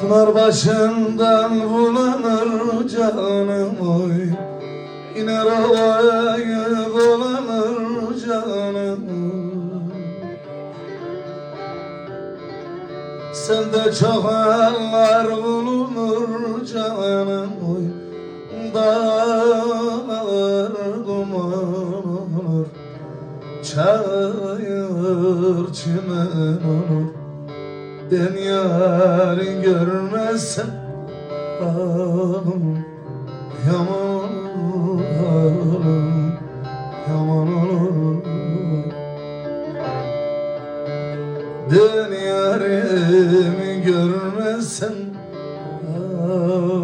Pınar başından bulanır canım oy. İner havaya dolanır canım. Sende çok eller bulunur canım oy. Dağlar duman olur Çayır çimen olur Ben yarın görmezsem Ağım Yaman olur Yaman olur Ben yarimi görmezsem Ağım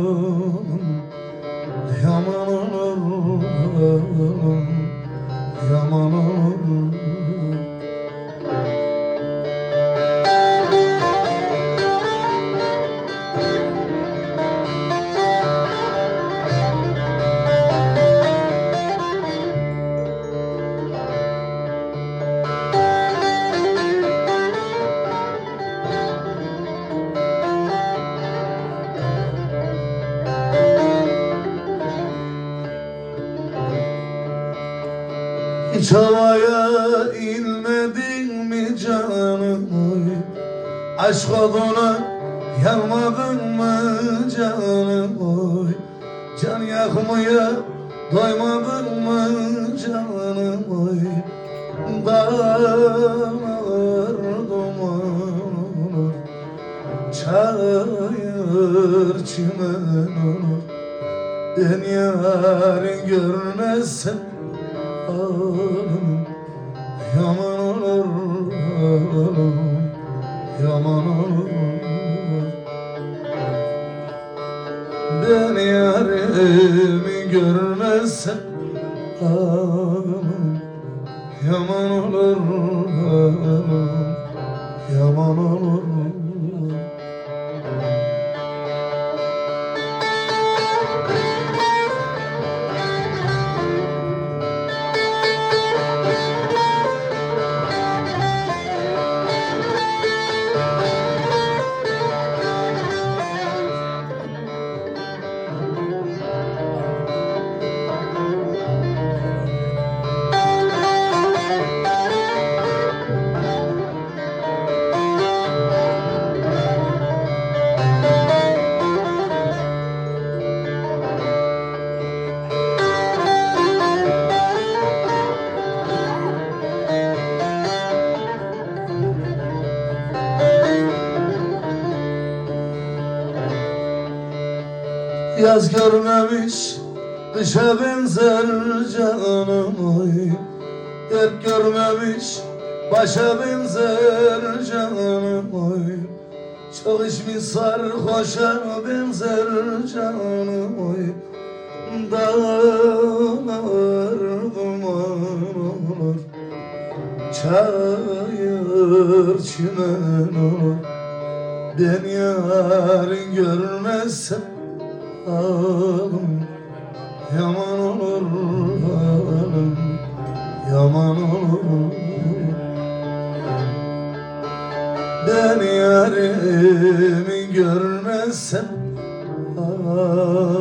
Hiç havaya inmedin mi canım? Aşk oduna yanmadın mı canım? Can yakmaya doymadın mı canım? Oy Dağlar duman Çayır çimen olur Ben yarın görmezsem Yaman olur Yaman olur. Ben yarimi görmezsem Ağlarım, Yaman olur Yaman olur Yaz görmemiş kışa benzer canım oy. Dert görmemiş başa benzer canım oy. Çok içmiş sarhoşa benzer canım oy. Dağlar duman olur Çayır çimen olur. Ben yarın görmezsem ağım Yaman olur ağım Yaman olur. Ben yarimi görmezsem ağım